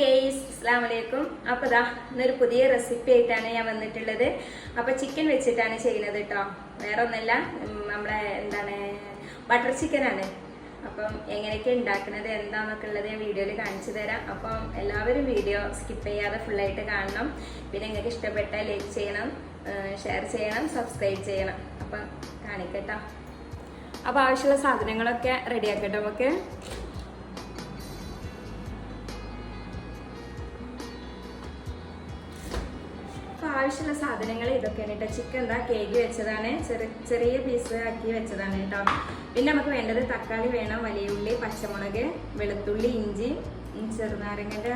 Guys അസ്സാം വലൈക്കും അപ്പോൾ ഇതാ ഇന്നൊരു പുതിയ റെസിപ്പി ആയിട്ടാണ് ഞാൻ വന്നിട്ടുള്ളത്. അപ്പോൾ ചിക്കൻ വെച്ചിട്ടാണ് ചെയ്യുന്നത് കേട്ടോ വേറെ ഒന്നല്ല നമ്മളെ എന്താണ് ബട്ടർ ചിക്കൻ ആണ്. അപ്പം എങ്ങനെയൊക്കെ ഉണ്ടാക്കുന്നത് എന്താന്നൊക്കെ ഉള്ളത് ഞാൻ വീഡിയോയിൽ കാണിച്ചു തരാം. അപ്പം എല്ലാവരും വീഡിയോ സ്കിപ്പ് ചെയ്യാതെ ഫുള്ളായിട്ട് കാണണം. പിന്നെ നിങ്ങൾക്ക് ഇഷ്ടപ്പെട്ട ലൈക്ക് ചെയ്യണം ഷെയർ ചെയ്യണം സബ്സ്ക്രൈബ് ചെയ്യണം. അപ്പം കാണിക്കട്ടോ. അപ്പോൾ ആവശ്യമുള്ള സാധനങ്ങളൊക്കെ റെഡിയാക്കട്ടെ നമുക്ക്. ആവശ്യമുള്ള സാധനങ്ങൾ ഇതൊക്കെയാണ് കേട്ടോ. ചിക്കൻ എന്താ കേക്ക് വെച്ചതാണ്. ചെറിയ പീസ് ആക്കി വെച്ചതാണ് കേട്ടോ. പിന്നെ നമുക്ക് വേണ്ടത് തക്കാളി വേണം വലിയ ഉള്ളി പച്ചമുളക് വെളുത്തുള്ളി ഇഞ്ചി ചെറുനാരങ്ങന്റെ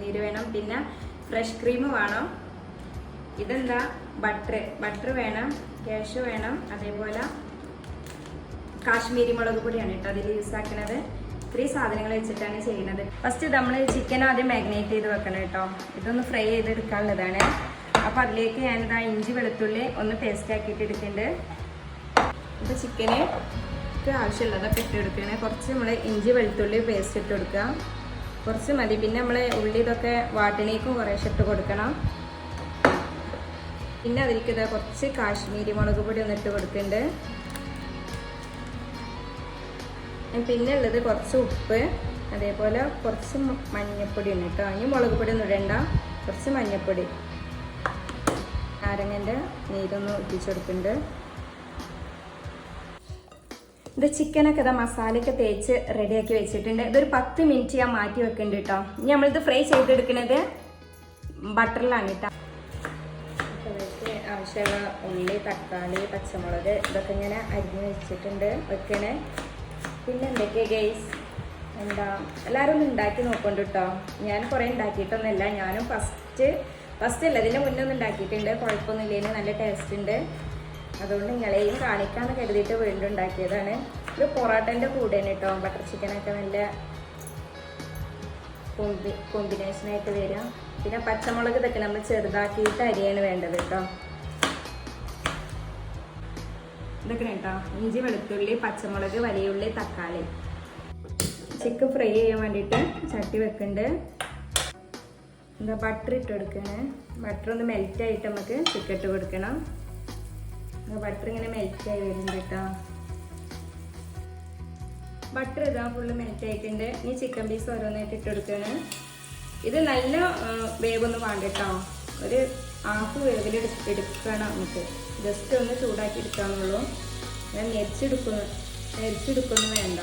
നീര് വേണം. പിന്നെ ഫ്രഷ് ക്രീം വേണം. ഇതെന്താ? ബട്ടർ ബട്ടർ വേണം ക്യാഷ് വേണം. അതേപോലെ കാശ്മീരി മുളക് പൊടിയാണ് കേട്ടോ അതിൽ യൂസ് ആക്കുന്നത് ഇത്രയും സാധനങ്ങൾ വെച്ചിട്ടാണ് ചെയ്യുന്നത്. ഫസ്റ്റ് നമ്മൾ ചിക്കൻ ആദ്യം മാഗ്നേറ്റ് ചെയ്ത് വെക്കണം കേട്ടോ. ഇതൊന്ന് ഫ്രൈ ചെയ്തെടുക്കാനുള്ളതാണ്. അപ്പോൾ അതിലേക്ക് ഞാനിതാ ഇഞ്ചി വെളുത്തുള്ളി ഒന്ന് പേസ്റ്റ് ആക്കിയിട്ട് എടുക്കുന്നുണ്ട്. ഇപ്പോൾ ചിക്കന് ആവശ്യമുള്ളതൊക്കെ ഇട്ട് കൊടുക്കണേ കുറച്ച് നമ്മൾ ഇഞ്ചി വെളുത്തുള്ളി പേസ്റ്റ് ഇട്ട് കൊടുക്കുക. കുറച്ച് മതി. പിന്നെ നമ്മൾ ഉള്ളി ഇതൊക്കെ വാട്ടിനേക്കും കുറേശ്ശെ ഇട്ട് കൊടുക്കണം. പിന്നെ അതിലേക്ക് ഇതാ കുറച്ച് കാശ്മീരി മുളക് പൊടി ഒന്ന് ഇട്ട് കൊടുക്കുന്നുണ്ട്. പിന്നെ ഉള്ളത് കുറച്ച് ഉപ്പ് അതേപോലെ കുറച്ച് മ- മഞ്ഞപ്പൊടി ഉണ്ട് കേട്ടോ. ഇനി മുളക് പൊടി ഒന്നും ഇടണ്ട. കുറച്ച് മഞ്ഞപ്പൊടി. നാരങ്ങന്റെ നീരൊന്ന് ഒട്ടിച്ചെടുക്കുന്നുണ്ട് ഇത് ചിക്കനൊക്കെ ഇതാ മസാലയൊക്കെ തേച്ച് റെഡിയാക്കി വെച്ചിട്ടുണ്ട്. ഇതൊരു പത്ത് മിനിറ്റ് ഞാൻ മാറ്റി വെക്കുന്നുണ്ട് കേട്ടോ. ഇനി നമ്മളിത് ഫ്രൈ ചെയ്തെടുക്കുന്നത് ബട്ടറിലാണ് കേട്ടോ. ആവശ്യമുള്ള ഉള്ളി തക്കാളി പച്ചമുളക് ഇതൊക്കെ ഇങ്ങനെ അരിഞ്ഞ് വെച്ചിട്ടുണ്ട്. വെക്കണേ. പിന്നെ എന്തൊക്കെയാ ഗൈസ് എന്താ എല്ലാവരും ഒന്ന് ഉണ്ടാക്കി നോക്കൊണ്ട് കേട്ടോ ഞാൻ കുറേ ഉണ്ടാക്കിയിട്ടൊന്നുമില്ല. ഞാനും ഫസ്റ്റ് ഫസ്റ്റ് അല്ല ഇതിന്റെ മുന്നേ ഒന്ന് ഉണ്ടാക്കിയിട്ടുണ്ട്. കുഴപ്പമൊന്നുമില്ലേന് നല്ല ടേസ്റ്റ് ഉണ്ട്. അതുകൊണ്ട് നിങ്ങളെയും കാണിക്കാമെന്ന് കരുതിയിട്ട് വീണ്ടും ഉണ്ടാക്കിയതാണ്. ഒരു പൊറോട്ടന്റെ കൂടെയാണ് കേട്ടോ ബട്ടർ ചിക്കനൊക്കെ നല്ല കോമ്പി കോമ്പിനേഷനായിട്ട് വരിക പിന്നെ പച്ചമുളക് ഇതൊക്കെ നമ്മൾ ചെറുതാക്കിയിട്ട് അരിയാണ് വേണ്ടത് കേട്ടോ ഇതൊക്കെ കേട്ടോ ഇഞ്ചി വെളുത്തുള്ളി പച്ചമുളക് വലിയ ഉള്ളി തക്കാളി. ചിക്കൻ ഫ്രൈ ചെയ്യാൻ വേണ്ടിയിട്ട് ചട്ടി വെക്കുന്നുണ്ട് എന്താ ബട്ടർ ഇട്ട് കൊടുക്കണേ. ബട്ടർ ഒന്ന് മെൽറ്റ് ആയിട്ട് നമുക്ക് ചിക്കൻ ഇട്ട് കൊടുക്കണം. ബട്ടർ ഇങ്ങനെ മെൽറ്റ് ആയി വരുന്നുണ്ട് കേട്ടോ. ബട്ടർ ഇതാ ഫുള്ള് മെൽറ്റ് ആയിട്ടുണ്ട്. ഇനി ചിക്കൻ പീസ് ഓരോന്നായിട്ട് ഇട്ട് കൊടുക്കുകയാണ് ഇത് നല്ല വേവൊന്നും വേണ്ട കേട്ടോ. ഒരു ഹാഫ് വേവിൽ എടുക്കണം നമുക്ക്. ജസ്റ്റ് ഒന്ന് ചൂടാക്കി എടുക്കാന്നുള്ളൂ ഞാൻ നെരിച്ചെടുക്കുന്നു നെരിച്ചെടുക്കുന്നു വേണ്ട.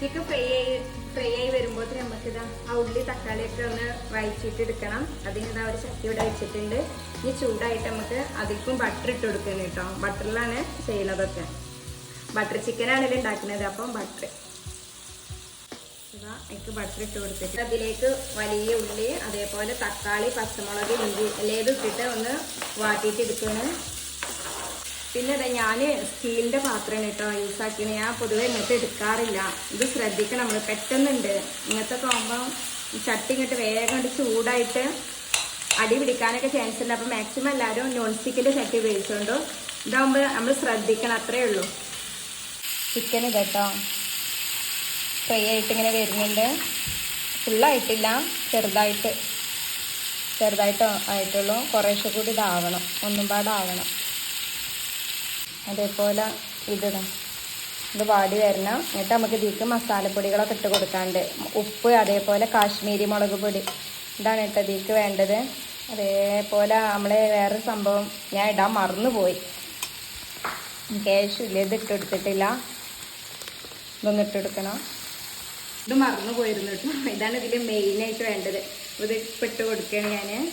ചിക്കൻ ഫ്രൈ ആയി ഫ്രൈ ആയി വരുമ്പോൾ നമുക്ക് ഇതാ ആ ഉള്ളി തക്കാളിയൊക്കെ ഒന്ന് വഴറ്റിയിട്ട് എടുക്കണം അതിന് ഇതാ ഒരു ചട്ടി ഇവിടെ വെച്ചിട്ടുണ്ട്. ഇനി ചൂടായിട്ട് നമുക്ക് അതിൽക്കും ബട്ടർ ഇട്ട് കൊടുക്കണം കേട്ടോ ബട്ടറിലാണ് ചെയ്യുന്നതൊക്കെ. ബട്ടർ ചിക്കൻ ആണല്ലോ ഉണ്ടാക്കുന്നത്. അപ്പം ബട്ടർ എനിക്ക് ബട്ടർ ഇട്ട് കൊടുത്തിട്ട്. അതിലേക്ക് വലിയ ഉള്ളി അതേപോലെ തക്കാളി പച്ചമുളക് ഇഞ്ചി എല്ലാം ഇട്ടിട്ട് ഒന്ന് വാട്ടിയിട്ട് എടുക്കുന്നു പിന്നെ അതെ ഞാൻ സ്റ്റീലിന്റെ പാത്രമാണ് കേട്ടോ യൂസാക്കിയത് ഞാൻ പൊതുവെ ഇങ്ങോട്ട് എടുക്കാറില്ല. ഇത് ശ്രദ്ധിക്കണം നമ്മൾ പെട്ടെന്നുണ്ട്. ഇങ്ങനത്തെ ആകുമ്പോൾ ചട്ടി ഇങ്ങോട്ട് വേഗം ഇങ്ങോട്ട് ചൂടായിട്ട് അടി പിടിക്കാനൊക്കെ ചാൻസ് ഉണ്ട്. അപ്പോൾ മാക്സിമം എല്ലാവരും നോൺ സ്റ്റിക്കിന്റെ ചട്ടി ഉപയോഗിച്ചുകൊണ്ട് ഇതാകുമ്പോൾ നമ്മൾ ശ്രദ്ധിക്കണം. അത്രയേ ഉള്ളൂ. ചിക്കൻ ഇതട്ടോ ഫ്രൈ ആയിട്ട് ഇങ്ങനെ വരുന്നുണ്ട്. ഫുള്ളായിട്ടില്ല. ചെറുതായിട്ട്. ചെറുതായിട്ട് ആയിട്ടുള്ളൂ. കുറേശ്ശെ കൂടി ഇതാവണം. ഒന്നും പാടാവണം. അതേപോലെ ഇതിടാം. ഇത് വാടി വരണം. എന്നിട്ട് നമുക്ക് ഇതിലേക്ക് മസാലപ്പൊടികളൊക്കെ ഇട്ട് കൊടുക്കാണ്ട്. ഉപ്പ് അതേപോലെ കാശ്മീരി മുളക് പൊടി. ഇതാണ് കേട്ടോ ഇതിലേക്ക് വേണ്ടത്. അതേപോലെ നമ്മളെ വേറെ സംഭവം ഞാൻ ഇടാൻ മറന്നുപോയി. ക്യാഷ് ഇല്ല. ഇത് ഇട്ടെടുത്തിട്ടില്ല ഇതൊന്ന് ഇട്ടെടുക്കണം ഇത് മറന്നു പോയിരുന്നു കേട്ടോ. ഇതാണ് ഇതിൽ മെയിനായിട്ട് വേണ്ടത്. ഇത് ഇപ്പം ഇട്ട് കൊടുക്കുകയാണ് ഞാൻ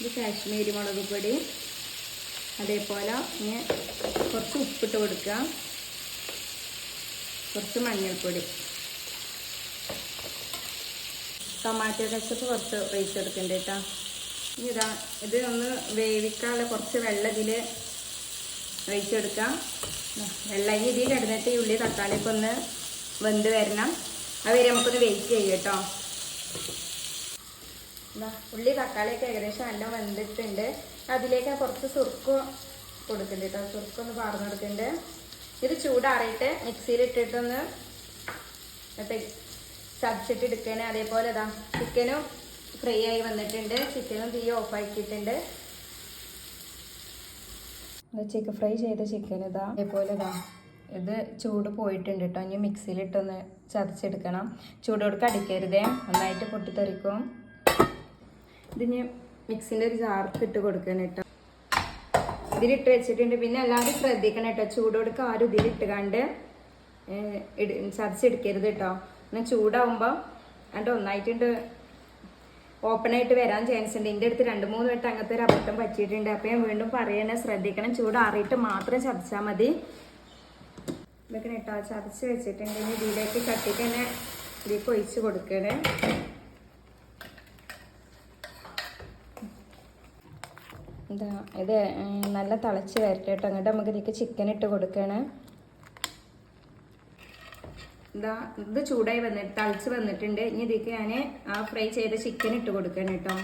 ഇത് കാശ്മീരി മുളക് പൊടി. അതേപോലെ ഇനി കുറച്ച് ഉപ്പിട്ട് കൊടുക്കുക കുറച്ച് മഞ്ഞൾപ്പൊടി. ടൊമാറ്റോ കച്ചപ്പ് കുറച്ച് ഒഴിച്ച് കൊടുക്കണ്ട കേട്ടോ. ഇനി ഇതാ ഇത് ഒന്ന് വേവിക്കാനുള്ള കുറച്ച് വെള്ളത്തിൽ ഒഴിച്ചെടുക്കാം വെള്ളം ഇനി ഇതിൽ കിടന്നിട്ട് ഈ ഉള്ളി തക്കാളിയൊക്കെ ഒന്ന് വെന്ത് വരണം. അതുവരെ നമുക്കൊന്ന് വെയിറ്റ് ചെയ്യും കേട്ടോ. ഉള്ളി തക്കാളിയൊക്കെ ഏകദേശം നല്ല വെന്തിട്ടുണ്ട്. അതിലേക്ക് കുറച്ച് സുർക്ക കൊടുക്കുന്നുണ്ട് കേട്ടോ. സുർക്കൊന്ന് പാർന്ന് കൊടുക്കുന്നുണ്ട്. ഇത് ചൂടാറിയിട്ട് മിക്സിയിൽ ഇട്ടിട്ടൊന്ന് ചതച്ചിട്ട് എടുക്കണേ അതേപോലെ ഇതാ ചിക്കനും ഫ്രൈ ആയി വന്നിട്ടുണ്ട്. ചിക്കനും തീ ഓഫ് ആക്കിയിട്ടുണ്ട്. ചിക്കൻ ഫ്രൈ ചെയ്ത ചിക്കൻ ഇതാ. അതേപോലെ ഇതാ. ഇത് ചൂട് പോയിട്ടുണ്ട് കേട്ടോ ഇനി മിക്സിയിലിട്ടൊന്ന് ചതച്ചെടുക്കണം. ചൂടോടുക്ക് അടിക്കരുതേ നന്നായിട്ട് പൊട്ടിത്തെറിക്കും. ഇതിന് മിക്സിന്റെ ഒരു ജാർക്ക് ഇട്ട് കൊടുക്കണം കേട്ടോ ഇതിലിട്ട് വെച്ചിട്ടുണ്ട്. പിന്നെ എല്ലാവരും ശ്രദ്ധിക്കണം കേട്ടോ ചൂടോടുക്ക് ആരും ഇതിലിട്ട് കണ്ട് ചതച്ചെടുക്കരുത് കേട്ടോ എന്നാൽ ചൂടാവുമ്പോൾ അതുകൊണ്ട് ഒന്നായിട്ടുണ്ട് ഓപ്പൺ ആയിട്ട് വരാൻ ചാൻസ് ഉണ്ട്. എന്റെ അടുത്ത് രണ്ട് മൂന്ന് വട്ടം അങ്ങനത്തെ ഒരു അബദ്ധം പറ്റിയിട്ടുണ്ട്. അപ്പോൾ ഞാൻ വീണ്ടും പറയണേ ശ്രദ്ധിക്കണം ചൂടാറിയിട്ട് മാത്രം ചതച്ചാൽ മതി. ഇതൊക്കെ ഇട്ടാ ചതച്ച് വെച്ചിട്ടുണ്ട്. ഇനി ഇതിലേക്ക് കട്ടിട്ട് തന്നെ ഇതിലേക്ക് ഒഴിച്ച് കൊടുക്കണേ. ഇത് നല്ല തിളച്ച് വരട്ടെ കേട്ടോ. അങ്ങോട്ട് നമുക്ക് ഇതിലേക്ക് ചിക്കൻ ഇട്ട് കൊടുക്കണം. എന്താ ഇത് ചൂടായി വന്നിട്ട് തളിച്ച് വന്നിട്ടുണ്ട്. ഇനി ഇതിലേക്ക് ഞാൻ ആ ഫ്രൈ ചെയ്ത ചിക്കൻ ഇട്ട് കൊടുക്കണം കേട്ടോ.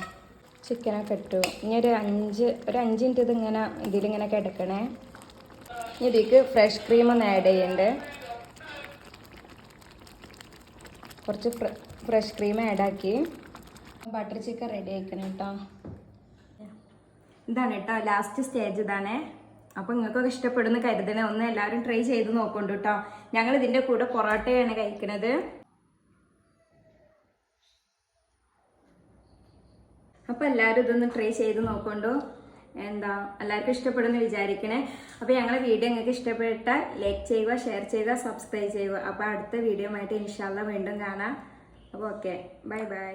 ചിക്കനൊക്കെ ഇട്ടു. ഇനി ഒരു അഞ്ച് ഒരു അഞ്ച് മിനിറ്റ് ഇതിങ്ങനെ ഇതിലിങ്ങനെ കിടക്കണേ. ഇനി ഇതിലേക്ക് ഫ്രഷ് ക്രീം ഒന്ന് ആഡ് ചെയ്യണ്ട്. കുറച്ച് ഫ്രഷ് ക്രീം ആഡ് ആക്കി. ബട്ടർ ചിക്കൻ റെഡി ആക്കണം കേട്ടോ. ഇതാണ് കേട്ടോ ലാസ്റ്റ് സ്റ്റേജ് ഇതാണ്. അപ്പോൾ നിങ്ങൾക്കൊക്കെ ഇഷ്ടപ്പെടുന്ന കരുതണേ ഒന്ന് എല്ലാവരും ട്രൈ ചെയ്ത് നോക്കണ്ടു കേട്ടോ ഞങ്ങൾ ഇതിന്റെ കൂടെ പൊറോട്ടയാണ് കഴിക്കുന്നത് അപ്പോൾ എല്ലാവരും ഇതൊന്ന് ട്രൈ ചെയ്ത് നോക്കണ്ടു? എന്താ എല്ലാവർക്കും ഇഷ്ടപ്പെടുമെന്ന് വിചാരിക്കണേ. അപ്പോൾ ഞങ്ങളെ വീഡിയോ നിങ്ങൾക്ക് ഇഷ്ടപ്പെട്ട ലൈക്ക് ചെയ്യുക ഷെയർ ചെയ്യുക സബ്സ്ക്രൈബ് ചെയ്യുക. അപ്പോൾ അടുത്ത വീഡിയോ ആയിട്ട് ഇൻഷാല്ല വീണ്ടും കാണാം. അപ്പോൾ ഓക്കെ ബൈ ബൈ